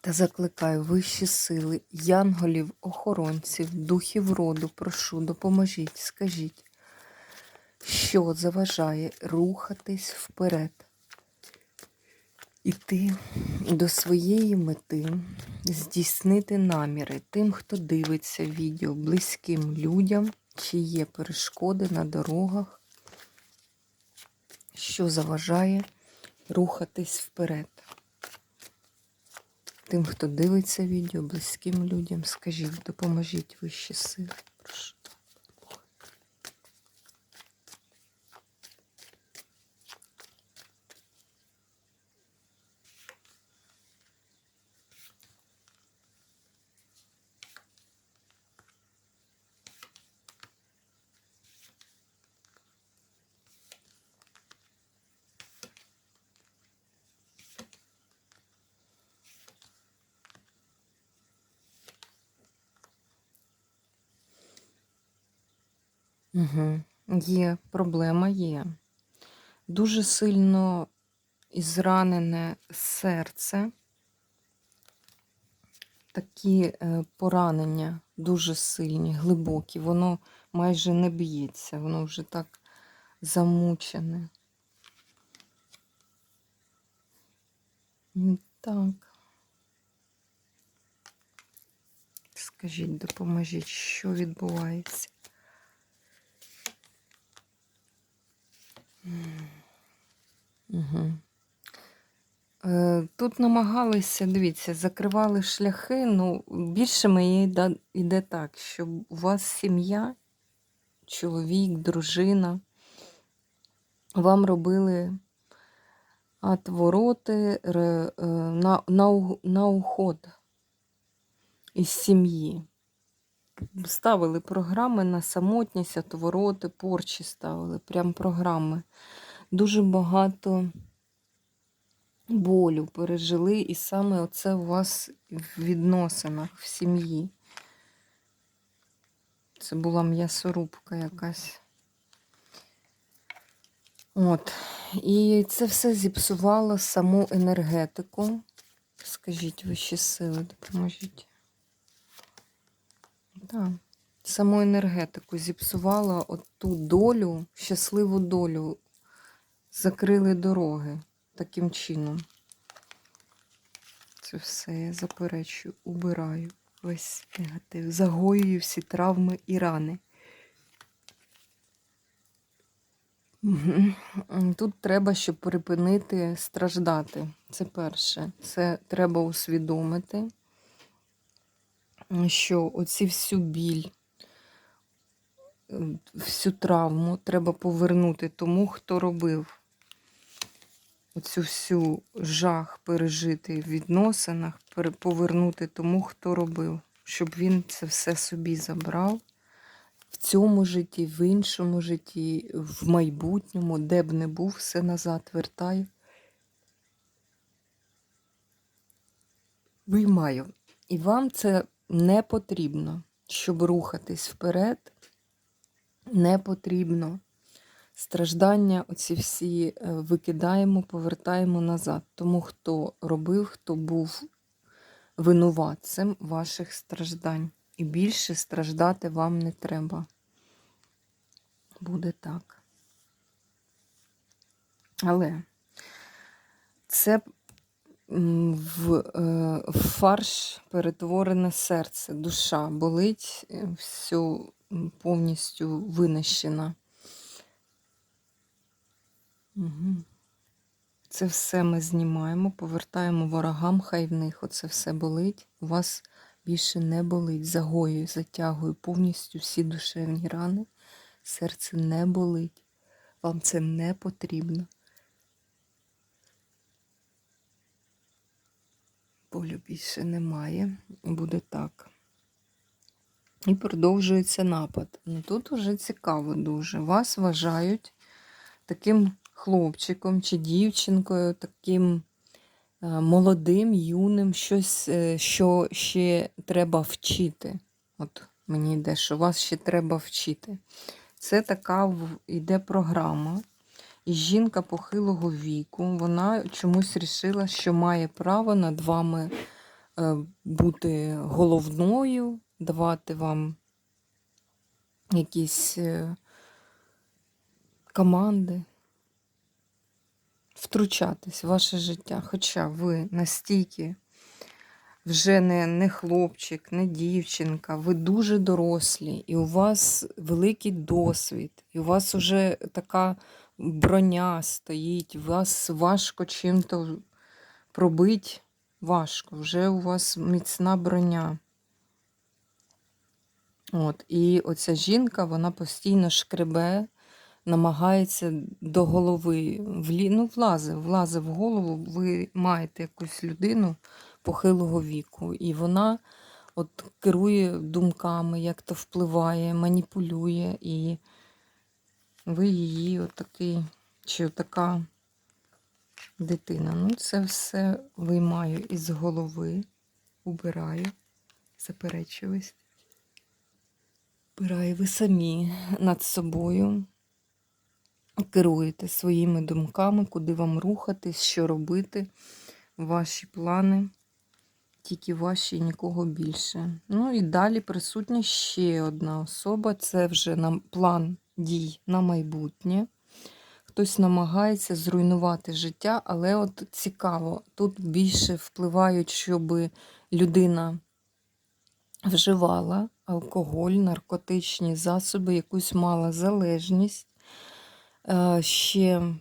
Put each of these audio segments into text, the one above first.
Та закликаю вищі сили, янголів, охоронців, духів роду, прошу, допоможіть, скажіть, що заважає рухатись вперед, іти до своєї мети, здійснити наміри тим, хто дивиться відео, близьким людям, чи є перешкоди на дорогах, що заважає рухатись вперед. Тим, хто дивиться відео, близьким людям, скажіть, допоможіть вищі сили. Угу. Є, проблема є. Дуже сильно ізранене серце. Такі е, поранення дуже сильні, глибокі. Воно майже не б'ється, воно вже так замучене. Так. Скажіть, допоможіть, що відбувається? Угу. Тут намагалися, дивіться, закривали шляхи. Ну, більше мені йде, йде так, що у вас сім'я, чоловік, дружина, вам робили отвороти е, на, на, на уход із сім'ї. Ставили програми на самотність, отвороти, порчі ставили, прям програми. Дуже багато болю пережили, і саме оце у вас в відносинах в сім'ї. Це була м'ясорубка якась. От. І це все зіпсувало саму енергетику. Скажіть вищі сили, допоможіть. Так. Саму енергетику зіпсувала оту долю, щасливу долю. Закрили дороги таким чином. Це все я заперечую, убираю весь негатив, загоюю всі травми і рани. Тут треба, щоб припинити страждати. Це перше. Це треба усвідомити, що оці всю біль, всю травму треба повернути тому, хто робив оцю всю жах пережити в відносинах, повернути тому, хто робив, щоб він це все собі забрав в цьому житті, в іншому житті, в майбутньому, де б не був, все назад вертаю. Виймаю. І вам це не потрібно, щоб рухатись вперед. Не потрібно. Страждання, оці всі е, викидаємо, повертаємо назад. Тому хто робив, хто був винуватцем ваших страждань. І більше страждати вам не треба. Буде так. Але це в, е, в фарш перетворене серце, душа болить, е, всю м, повністю винищена. Угу. Це все ми знімаємо, повертаємо ворогам, хай в них оце все болить. У вас більше не болить. Загоюю, затягую повністю всі душевні рани. Серце не болить. Вам це не потрібно. Болю більше немає. Буде так. І продовжується напад. Ну тут уже цікаво дуже. Вас вважають таким хлопчиком чи дівчинкою, таким е, молодим, юним, щось, е, що ще треба вчити. От мені йде, що вас ще треба вчити. Це така йде програма. І жінка похилого віку, вона чомусь рішила, що має право над вами е, бути головною, давати вам якісь е, команди, втручатись в ваше життя. Хоча ви настільки вже не, не хлопчик, не дівчинка, ви дуже дорослі, і у вас великий досвід, і у вас вже така броня стоїть, вас важко чим-то пробить, важко, вже у вас міцна броня. От, і оця жінка, вона постійно шкребе, намагається до голови, влі... ну, влазить, влазить в голову, ви маєте якусь людину похилого віку, і вона от керує думками, як то впливає, маніпулює, і ви її отакий, чи така дитина. Ну, це все виймаю із голови, убираю, заперечуюсь. Убираю ви самі над собою, керуєте своїми думками, куди вам рухатись, що робити, ваші плани, тільки ваші і нікого більше. Ну і далі присутня ще одна особа, це вже нам план дій на майбутнє. Хтось намагається зруйнувати життя, але от цікаво, тут більше впливають, щоб людина вживала алкоголь, наркотичні засоби, якусь мала залежність. Е, Ще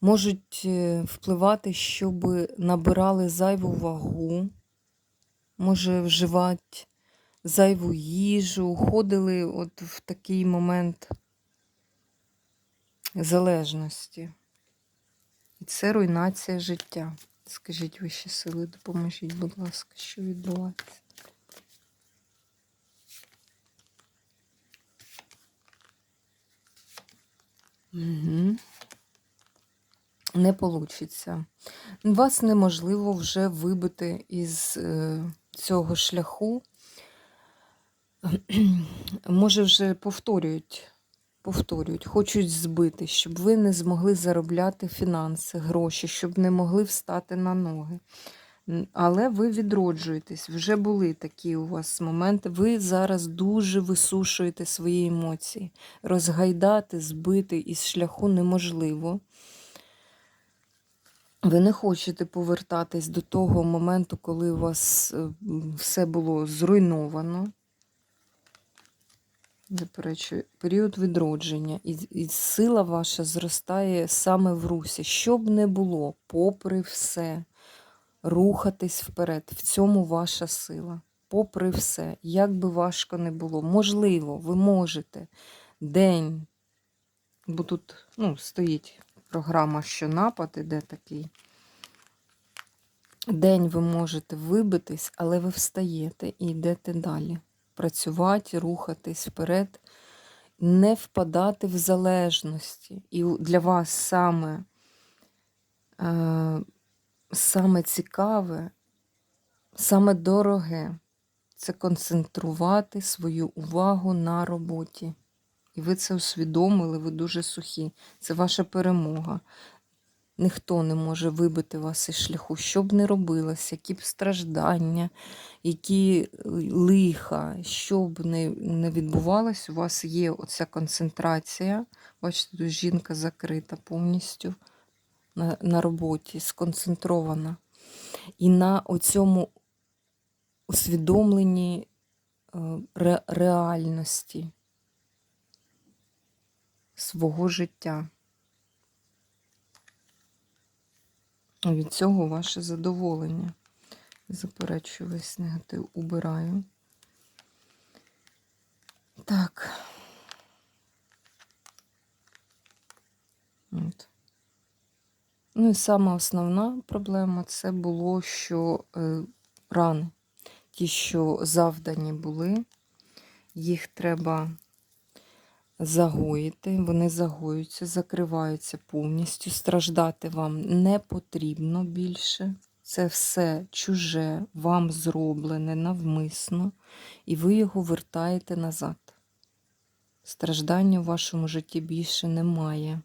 можуть е, впливати, щоб набирали зайву вагу, може вживати зайву їжу, ходили от в такий момент залежності. І це руйнація життя. Скажіть вищі сили, допоможіть, будь ласка, що відбувається. Угу. Не получиться. Вас неможливо вже вибити із е, цього шляху. Може, вже повторюють, повторюють, хочуть збити, щоб ви не змогли заробляти фінанси, гроші, щоб не могли встати на ноги. Але ви відроджуєтесь, вже були такі у вас моменти. Ви зараз дуже висушуєте свої емоції. Розгайдати, збити із шляху неможливо. Ви не хочете повертатись до того моменту, коли у вас е, все було зруйновано. Заперечую, період відродження, і, і сила ваша зростає саме в русі. Що б не було, попри все, рухатись вперед. В цьому ваша сила. Попри все, як би важко не було. Можливо, ви можете день, бо тут ну, стоїть програма, що напад іде такий. День ви можете вибитись, але ви встаєте і йдете далі. Працювати, рухатись вперед, не впадати в залежності. І для вас саме, е, саме цікаве, саме дороге це концентрувати свою увагу на роботі. І ви це усвідомили, ви дуже сухі. Це ваша перемога. Ніхто не може вибити вас із шляху, що б не робилося, які б страждання, які лиха, що б не, не відбувалось, у вас є оця концентрація. Бачите, тут жінка закрита повністю на, на роботі, сконцентрована. І на оцьому усвідомленні е, ре, реальності свого життя. І Від цього ваше задоволення. Заперечую весь негатив, убираю. Так. От. Ну і сама основна проблема це було, що е, рани, ті, що завдані були, їх треба загоїти, вони загоюються, закриваються повністю. Страждати вам не потрібно більше. Це все чуже, вам зроблене навмисно, і ви його вертаєте назад. Страждання в вашому житті більше немає.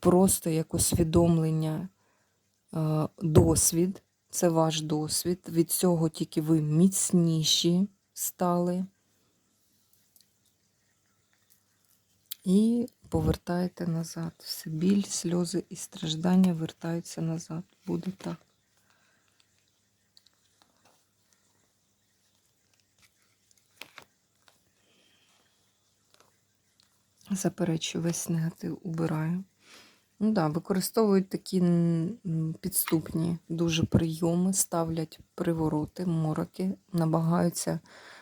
Просто як усвідомлення, е, досвід, це ваш досвід. Від цього тільки ви міцніші стали. І повертаєте назад. Все біль, сльози і страждання вертаються назад. Буде так. Заперечую, весь негатив убираю. Ну да, використовують такі підступні дуже прийоми, ставлять привороти, мороки, намагаються,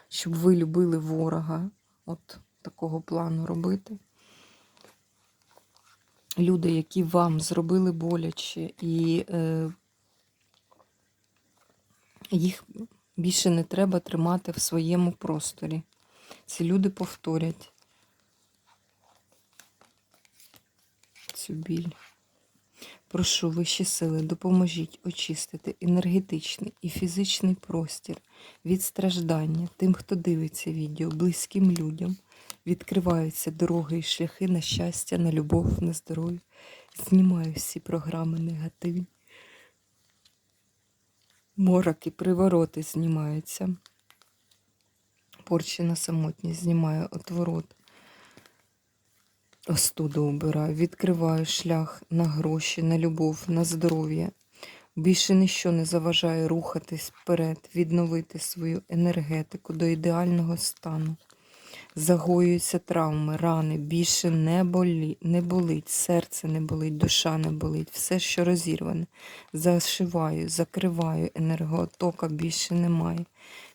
щоб ви любили ворога. От такого плану робити. Люди, які вам зробили боляче, і е, їх більше не треба тримати в своєму просторі. Ці люди повторять цю біль. Прошу вищі сили, допоможіть очистити енергетичний і фізичний простір від страждання тим, хто дивиться відео, близьким людям. Відкриваються дороги і шляхи на щастя, на любов, на здоров'я. Знімаю всі програми негативні. Мороки, привороти знімаються. Порчі на самотність знімаю отворот. Остуду убираю, відкриваю шлях на гроші, на любов, на здоров'я. Більше ніщо не заважає рухатись вперед, відновити свою енергетику до ідеального стану. Загоюються травми, рани, більше не, болі, не болить, серце не болить, душа не болить, все, що розірване. Зашиваю, закриваю, енерготока більше немає.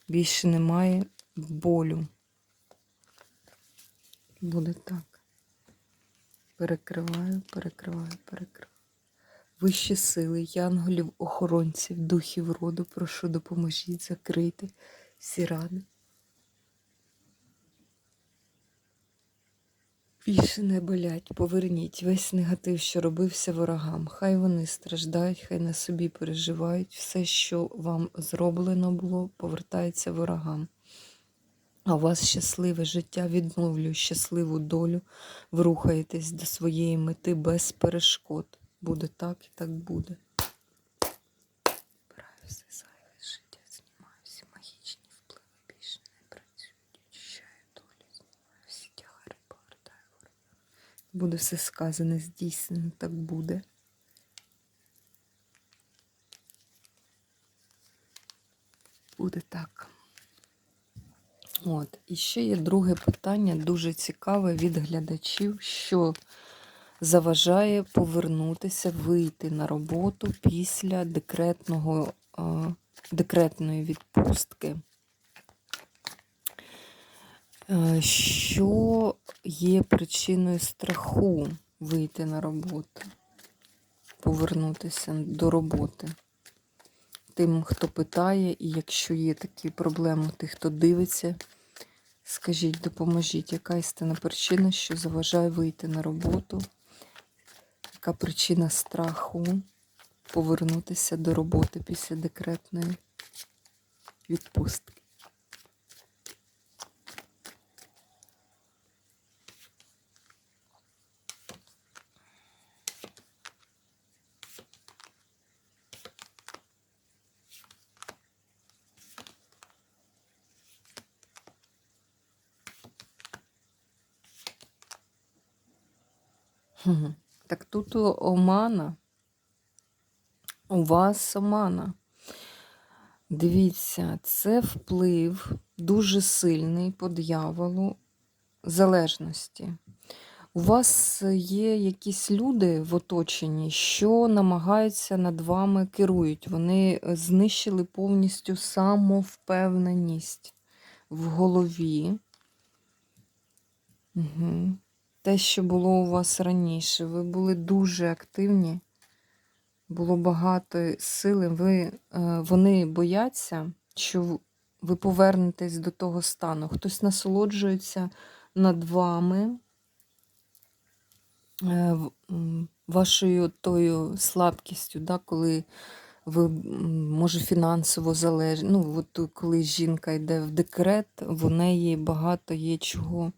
Більше немає болю. Буде так. Перекриваю, перекриваю, перекриваю. Вищі сили, янголів, охоронців, духів роду, прошу, допоможіть закрити всі рани. Більше не болять, поверніть весь негатив, що робився ворогам. Хай вони страждають, хай на собі переживають. Все, що вам зроблено було, повертається ворогам. А у вас щасливе життя відновлює щасливу долю. Ви рухаєтесь до своєї мети без перешкод. Буде так і так буде. Вбираю все зайве з життя, знімаю всі магічні впливи, більше не працюють. Очищаю долю, знімаю всі тягари, повертаю ворога. Буде все сказане, здійснено, так буде. Буде так. От, і ще є друге питання, дуже цікаве від глядачів, що заважає повернутися, вийти на роботу після декретного, е, декретної відпустки. Е, Що є причиною страху вийти на роботу, повернутися до роботи? Тим, хто питає, і якщо є такі проблеми, тих, хто дивиться, скажіть, допоможіть, яка істинна причина, що заважає вийти на роботу? Яка причина страху повернутися до роботи після декретної відпустки? Так тут у омана. У вас омана. Дивіться, це вплив дуже сильний по дьяволу залежності. У вас є якісь люди в оточенні, що намагаються над вами керують. Вони знищили повністю самовпевненість в голові. Угу. Те, що було у вас раніше. Ви були дуже активні, було багато сили. Ви, е, вони бояться, що ви повернетесь до того стану. Хтось насолоджується над вами, е, вашою тою слабкістю, да, коли ви, може, фінансово залежні. Ну, от коли жінка йде в декрет, в неї багато є чого.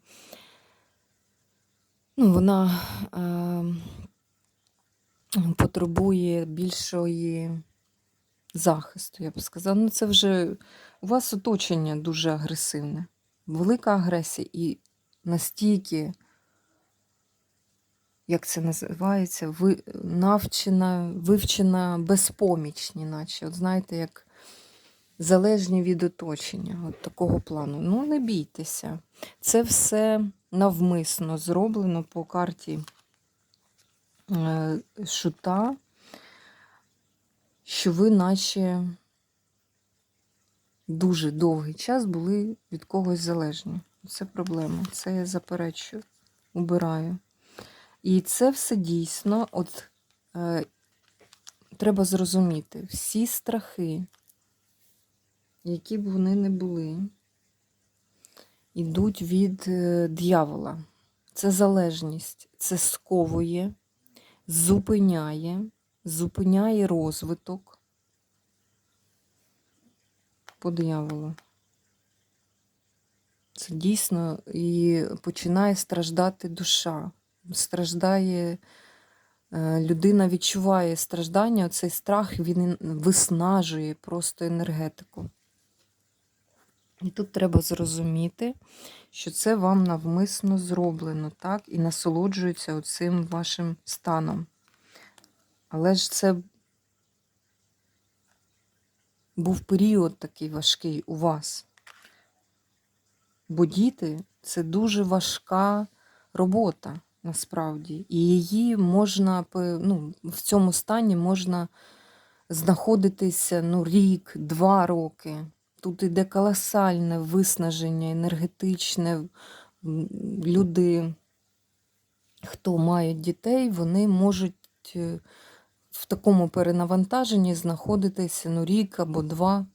Ну, вона е, потребує більшої захисту, я б сказала. Ну, це вже у вас оточення дуже агресивне. Велика агресія і настільки, як це називається, ви, навчена, вивчена безпомічні, наче. От знаєте, як залежні від оточення, от такого плану. Ну, не бійтеся. Це все навмисно зроблено по карті е, шута, що ви наче дуже довгий час були від когось залежні. Це проблема. Це я заперечую, убираю. І це все дійсно, от е, треба зрозуміти, всі страхи, які б вони не були, йдуть від е, дьявола. Це залежність, це сковує, зупиняє, зупиняє розвиток по дияволу. Це дійсно і починає страждати душа. Страждає е, людина відчуває страждання, цей страх він виснажує просто енергетику. І тут треба зрозуміти, що це вам навмисно зроблено, так? І насолоджується оцим вашим станом. Але ж це був період такий важкий у вас. Бо діти це дуже важка робота насправді. І її можна ну, в цьому стані можна знаходитися ну, рік, два роки. Тут іде колосальне виснаження енергетичне. Люди, хто мають дітей, вони можуть е, в такому перенавантаженні знаходитися ну, рік або два.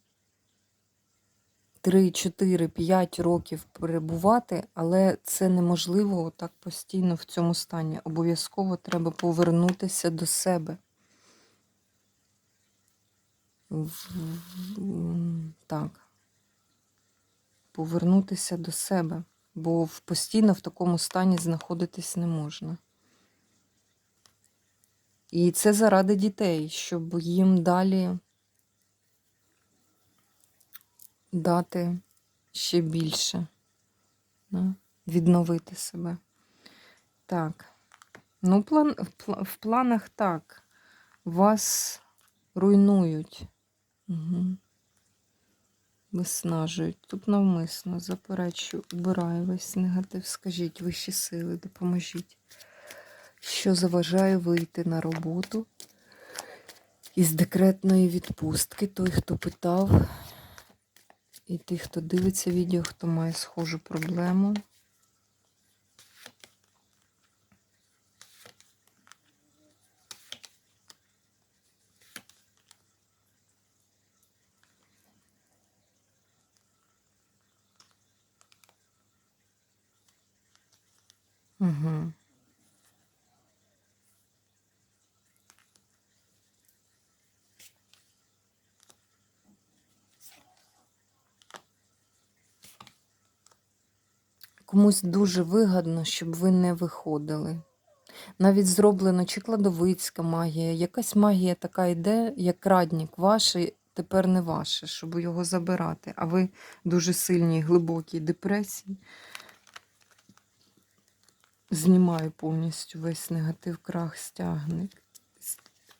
3, 4, 5 років перебувати, але це неможливо так постійно в цьому стані. Обов'язково треба повернутися до себе. Так. Повернутися до себе, бо постійно в такому стані знаходитись не можна. І це заради дітей, щоб їм далі дати ще більше, відновити себе. Так. Ну, план, в планах так. Вас руйнують. Угу. Виснажують. Тут навмисно заперечую, убираю весь негатив. Скажіть, вищі сили, допоможіть. Що заважає вийти на роботу із декретної відпустки? Той, хто питав, і тих, хто дивиться відео, хто має схожу проблему. Угу. Комусь дуже вигадно, щоб ви не виходили. Навіть зроблено чи кладовицька магія, якась магія така йде, як радник ваше, тепер не ваше, щоб його забирати. А ви дуже сильній, глибокій депресії. Знімаю повністю весь негатив, крах стягне.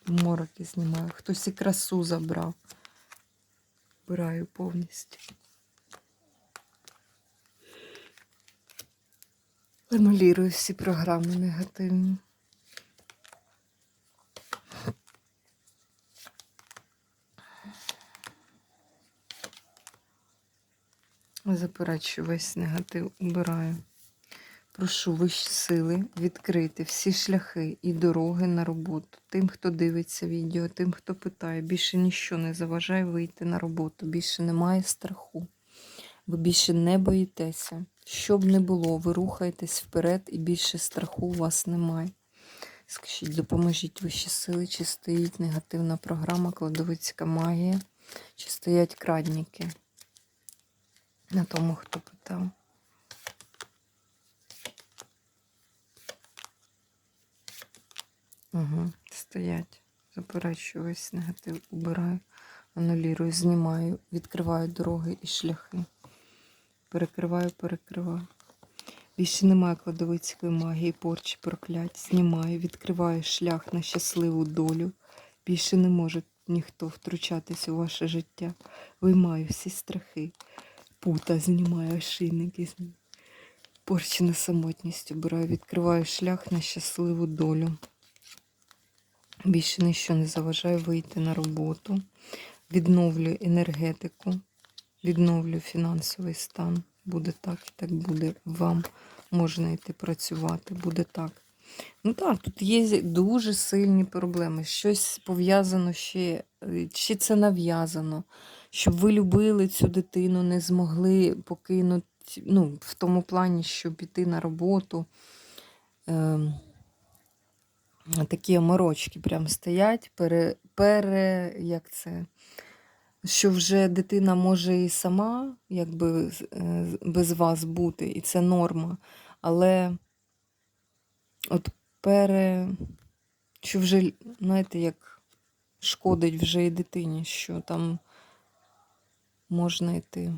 Мороки знімаю. Хтось і красу забрав. Вбираю повністю. Анулірую всі програми негативні. Заперечую весь негатив, убираю. Прошу вищі сили відкрити всі шляхи і дороги на роботу. Тим, хто дивиться відео, тим, хто питає, більше ніщо не заважає вийти на роботу, більше немає страху. Ви більше не боїтеся. Що б не було, ви рухаєтесь вперед і більше страху у вас немає. Скажіть, допоможіть вищі сили, чи стоїть негативна програма, кладовицька магія, чи стоять крадніки? На тому, хто питав. Угу, стоять. Заперечую весь негатив, убираю, анулірую, знімаю, відкриваю дороги і шляхи. Перекриваю, перекриваю. Більше немає кладовицької магії, порчі, проклять. Знімаю, відкриваю шлях на щасливу долю. Більше не може ніхто втручатись у ваше життя. Виймаю всі страхи. Пута знімаю, ошейники. знімаю. Порчі на самотність обираю, відкриваю шлях на щасливу долю. Більше ніщо не заважає вийти на роботу. Відновлюю енергетику, відновлю фінансовий стан. Буде так так буде. Вам можна йти працювати, буде так. Ну так, тут є дуже сильні проблеми. Щось пов'язано ще, е, чи це нав'язано, щоб ви любили цю дитину, не змогли покинути, ну, в тому плані, щоб піти на роботу. Ем, такі оморочки прям стоять, пере, пере, як це, що вже дитина може і сама якби е, без вас бути, і це норма. Але от пере, що вже, знаєте, як шкодить вже і дитині, що там можна йти.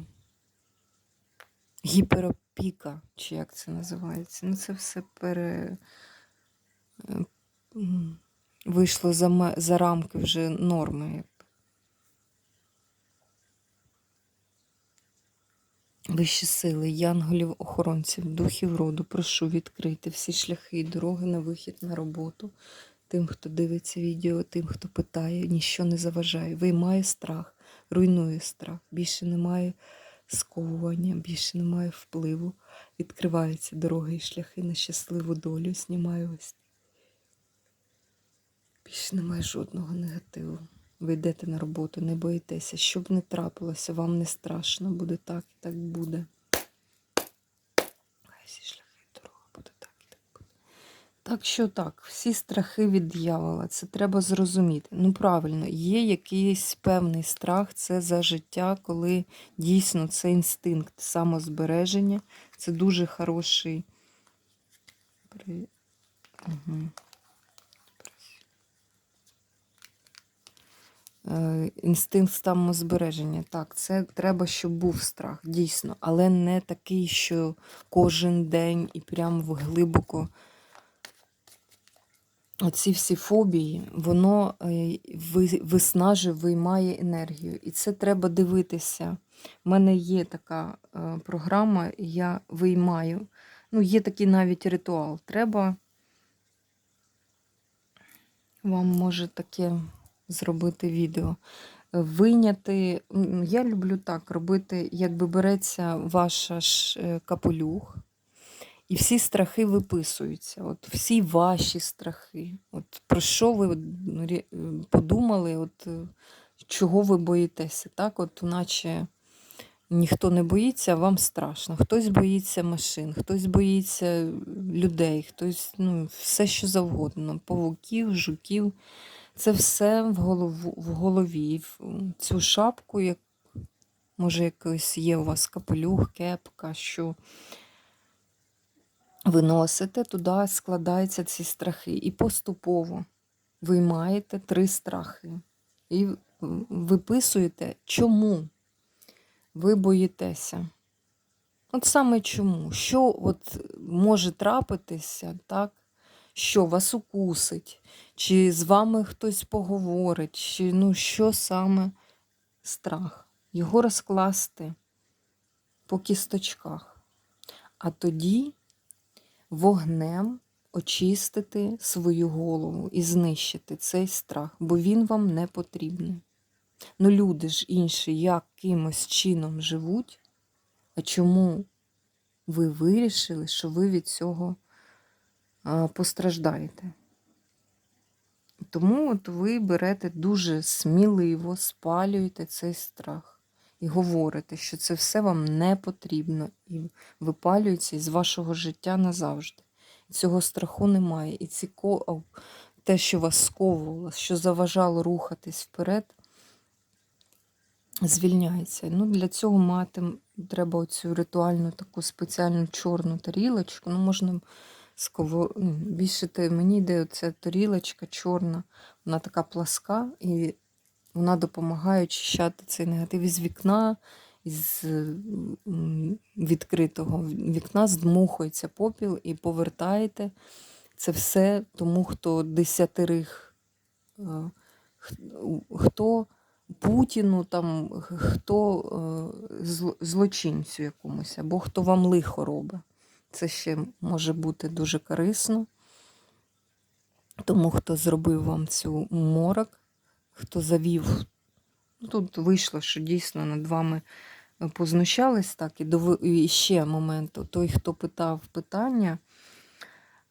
Гіперопіка, чи як це називається. Ну, це все пере. е, вийшло за, за рамки вже норми. Вищі сили, янголів, охоронців, духів роду, прошу відкрити всі шляхи і дороги на вихід на роботу. Тим, хто дивиться відео, тим, хто питає, ніщо не заважає. Виймає страх, руйнує страх. Більше немає сковування, більше немає впливу. Відкриваються дороги і шляхи на щасливу долю. Знімаю ось. Більше немає жодного негативу. Ви йдете на роботу, не боїтеся. Що б не трапилося, вам не страшно, буде так і так буде. Хай шляхи дорога буде так і так буде. Так що так, всі страхи від дьявола, це треба зрозуміти. Ну, правильно, є якийсь певний страх, це за життя, коли дійсно це інстинкт самозбереження. Це дуже хороший. Угу. Інстинкт самозбереження. Так, це треба, щоб був страх, дійсно, але не такий, що кожен день і прям глибоко. Оці всі фобії, воно е, виснажує, виймає енергію. І це треба дивитися. У мене є така е, програма, я виймаю. Ну, є такий навіть ритуал. Треба вам може таке зробити відео. Вийняти, м, я люблю так робити, якби береться ваша ж е, капелюх, і всі страхи виписуються. От всі ваші страхи. От про що ви е, подумали, от е, чого ви боїтеся? Так, от наче ніхто не боїться, а вам страшно. Хтось боїться машин, хтось боїться людей, хтось ну, все що завгодно, павуків, жуків. Це все в, голову, в голові. Цю шапку, як, може, якийсь є у вас капелюх, кепка, що ви носите, туди складаються ці страхи. І поступово виймаєте три страхи. І виписуєте, чому ви боїтеся. От саме чому? Що от може трапитися, так? Що вас укусить, чи з вами хтось поговорить, чи ну що саме страх? Його розкласти по кісточках, а тоді вогнем очистити свою голову і знищити цей страх, бо він вам не потрібний. Ну, люди ж інші як кимось чином живуть, а чому ви вирішили, що ви від цього постраждаєте. Тому от ви берете дуже сміливо, спалюєте цей страх і говорите, що це все вам не потрібно, і випалюється із вашого життя назавжди. Цього страху немає. І ці ко- те, що вас сковувало, що заважало рухатись вперед, звільняється. Ну, для цього мати треба оцю ритуальну таку спеціальну чорну тарілочку. Ну, можна ну, більше те, мені йде оця тарілочка чорна, вона така пласка, і вона допомагає очищати цей негатив із вікна, із відкритого вікна здмухується попіл і повертаєте це все тому, хто десятерих, е, хто Путіну, там, хто е, злочинцю якомусь, або хто вам лихо робить. Це ще може бути дуже корисно. Тому хто зробив вам цю морок, хто завів. Ну, Тут вийшло, що дійсно над вами е, познущались так. І, дови... і ще момент, той, хто питав питання,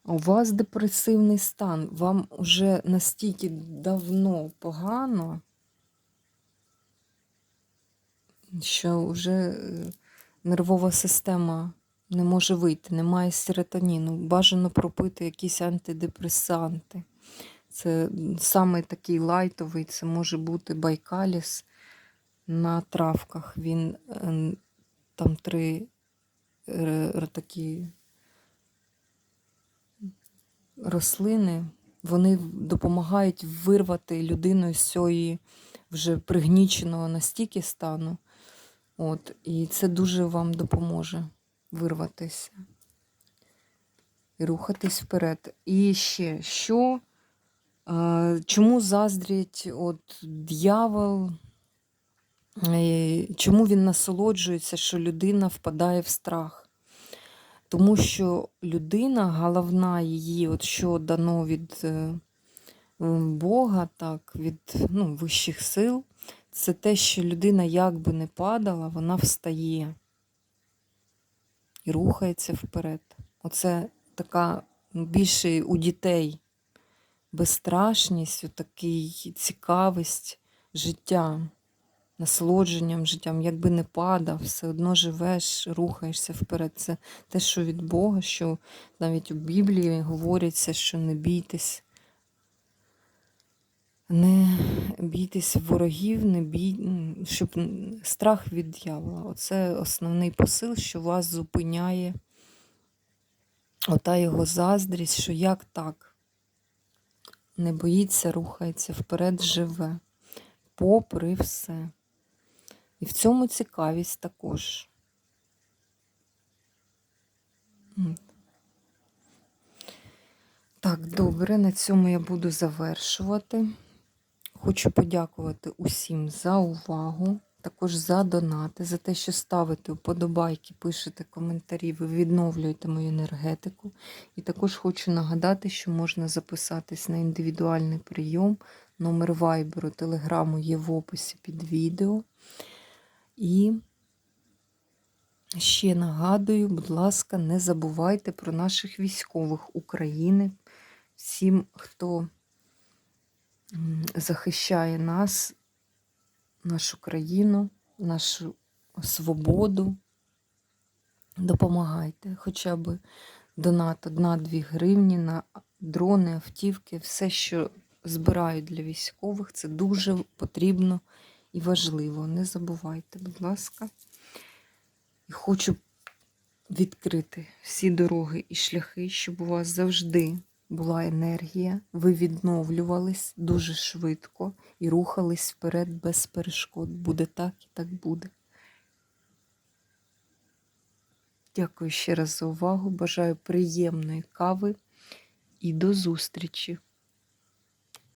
у вас депресивний стан, вам вже настільки давно погано, що вже е, нервова система не може вийти, немає серотоніну. Бажано пропити якісь антидепресанти. Це саме такий лайтовий, це може бути байкаліс на травках. Він е, там три е, такі рослини, вони допомагають вирвати людину з цієї вже пригніченого настільки стану. От, і це дуже вам допоможе вирватися і рухатись вперед. І ще, що, е, чому заздрять от дьявол, е, чому він насолоджується, що людина впадає в страх? Тому що людина, головна її, от що дано від е, Бога, так, від ну, вищих сил, це те, що людина як би не падала, вона встає і рухається вперед. Оце така ну, більше у дітей безстрашність, такий цікавість життя, насолодженням життям, якби не падав, все одно живеш, рухаєшся вперед. Це те, що від Бога, що навіть у Біблії говориться, що не бійтесь. Не бійтесь ворогів, не бій, щоб страх від дьявола. Оце основний посил, що вас зупиняє ота його заздрість, що як так не боїться, рухається вперед, живе, попри все. І в цьому цікавість також. Так, добре, на цьому я буду завершувати. Хочу подякувати усім за увагу, також за донати, за те, що ставите вподобайки, пишете коментарі, ви відновлюєте мою енергетику. І також хочу нагадати, що можна записатись на індивідуальний прийом. Номер вайберу, телеграму є в описі під відео. І ще нагадую, будь ласка, не забувайте про наших військових України, всім, хто захищає нас, нашу країну, нашу свободу. Допомагайте хоча б донат 1-2 гривні на дрони, автівки, все, що збирають для військових, це дуже потрібно і важливо. Не забувайте, будь ласка. І хочу відкрити всі дороги і шляхи, щоб у вас завжди була енергія, ви відновлювались дуже швидко і рухались вперед без перешкод. Буде так і так буде. Дякую ще раз за увагу. Бажаю приємної кави і до зустрічі!